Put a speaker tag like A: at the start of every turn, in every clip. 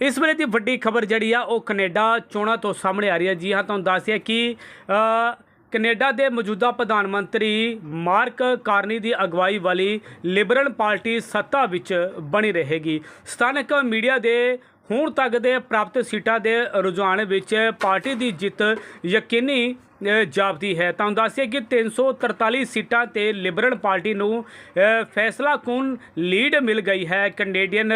A: ਇਸ ਵੇਲੇ ਦੀ ਵੱਡੀ ਖਬਰ ਜਿਹੜੀ ਆ ਉਹ ਕੈਨੇਡਾ ਚੋਣਾਂ ਤੋਂ ਸਾਹਮਣੇ ਆ ਰਹੀ ਹੈ। ਜੀ ਹਾਂ ਤੁਹਾਨੂੰ ਦੱਸਿਆ ਕਿ ਅ, ਕੈਨੇਡਾ ਦੇ ਮੌਜੂਦਾ ਪ੍ਰਧਾਨ ਮੰਤਰੀ ਮਾਰਕ ਕਾਰਨੀ ਦੀ ਅਗਵਾਈ ਵਾਲੀ ਲਿਬਰਲ ਪਾਰਟੀ ਸੱਤਾ ਵਿੱਚ ਬਣੀ ਰਹੇਗੀ। ਸਥਾਨਕ ਮੀਡੀਆ ਦੇ ਹੁਣ ਤੱਕ ਦੇ ਪ੍ਰਾਪਤ ਸੀਟਾਂ ਦੇ ਰੁਝਾਨ ਵਿੱਚ ਪਾਰਟੀ ਦੀ ਜਿੱਤ ਯਕੀਨੀ ਜਾਪਦੀ ਹੈ। ਤੁਹਾਨੂੰ ਦੱਸਿਆ ਕਿ 343 ਸੀਟਾਂ ਤੇ ਲਿਬਰਲ ਪਾਰਟੀ ਨੂੰ ਅ, ਫੈਸਲਾਕੁਨ ਲੀਡ ਮਿਲ ਗਈ ਹੈ। ਕੈਨੇਡੀਅਨ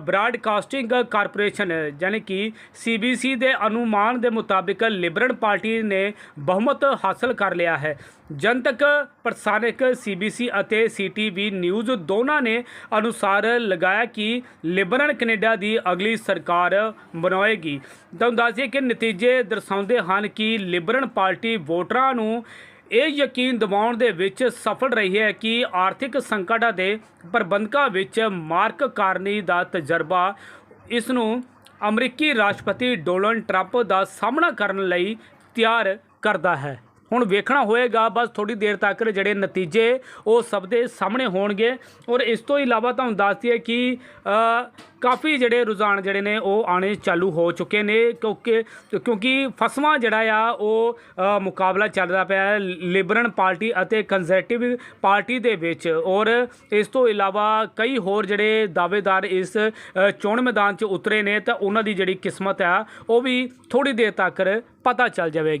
A: ਬਰਾਡਕਾਸਟਿੰਗ ਕਾਰਪੋਰੇਸ਼ਨ, ਯਾਨੀ ਕਿ ਸੀਬੀਸੀ ਦੇ ਅਨੁਮਾਨ ਦੇ ਮੁਤਾਬਿਕ ਲਿਬਰਲ ਪਾਰਟੀ ਨੇ ਬਹੁਮਤ ਹਾਸਲ ਕਰ ਲਿਆ ਹੈ। ਜਨਤਕ, ਪ੍ਰਸਾਰਕ ਸੀਬੀਸੀ ਅਤੇ ਸੀਟੀਵੀ ਨਿਊਜ਼ ਦੋਨਾਂ ਨੇ ਅਨੁਸਾਰ ਲਗਾਇਆ ਕਿ ਲਿਬਰਲ ਕੈਨੇਡਾ ਦੀ ਅਗਲੀ ਸਰਕਾਰ ਬਣਾਏਗੀ। ਤੁਹਾਨੂੰ ਦੱਸਿਏ ਕਿ ਨਤੀਜੇ ਦਰਸਾਉਂਦੇ ਹਨ ਕਿ ਲਿਬਰਲ ਪਾਰਟੀ ਵੋਟਰਾਂ ਨੂੰ ਇਹ ਯਕੀਨ ਦਿਵਾਉਣ ਦੇ ਵਿੱਚ ਸਫਲ ਰਹੀ ਹੈ ਕਿ ਆਰਥਿਕ ਸੰਕਟਾਂ ਦੇ ਪ੍ਰਬੰਧਕਾਂ ਵਿੱਚ ਮਾਰਕ ਕਾਰਨੀ ਦਾ ਤਜਰਬਾ ਇਸ ਨੂੰ ਅਮਰੀਕੀ ਰਾਸ਼ਟਰਪਤੀ ਡੋਨਲਡ ਟਰੰਪ ਦਾ ਸਾਹਮਣਾ ਕਰਨ ਲਈ ਤਿਆਰ ਕਰਦਾ ਹੈ। ਹੁਣ ਵੇਖਣਾ ਹੋਏਗਾ, ਬਸ ਥੋੜੀ ਦੇਰ ਤੱਕ ਜਿਹੜੇ ਨਤੀਜੇ ਉਹ ਸਭ ਦੇ ਸਾਹਮਣੇ ਹੋਣਗੇ। ਔਰ ਇਸ ਤੋਂ ਇਲਾਵਾ ਤੁਹਾਨੂੰ ਦੱਸਦੀ ਹੈ ਕਿ ਕਾਫੀ ਜਿਹੜੇ ਰੁਝਾਨ ਜਿਹੜੇ ਨੇ ਉਹ ਆਣੇ ਚਾਲੂ ਹੋ ਚੁੱਕੇ ਨੇ, ਕਿਉਂਕਿ ਕਿਉਂਕਿ ਫਸਵਾਂ ਜਿਹੜਾ ਆ ਉਹ ਮੁਕਾਬਲਾ ਚੱਲਦਾ ਪਿਆ ਹੈ ਲਿਬਰਲ ਪਾਰਟੀ ਅਤੇ ਕੰਜ਼ਰਵੇਟਿਵ ਪਾਰਟੀ ਦੇ ਵਿੱਚ। ਔਰ ਇਸ ਤੋਂ ਇਲਾਵਾ ਕਈ ਹੋਰ ਜਿਹੜੇ ਦਾਅਵੇਦਾਰ ਇਸ ਚੋਣ ਮੈਦਾਨ 'ਚ ਉਤਰੇ ਨੇ, ਤਾਂ ਉਹਨਾਂ ਦੀ ਜਿਹੜੀ ਕਿਸਮਤ ਆ, ਉਹ ਵੀ ਥੋੜੀ ਦੇਰ ਤੱਕ ਪਤਾ ਚੱਲ ਜਾਵੇਗੀ।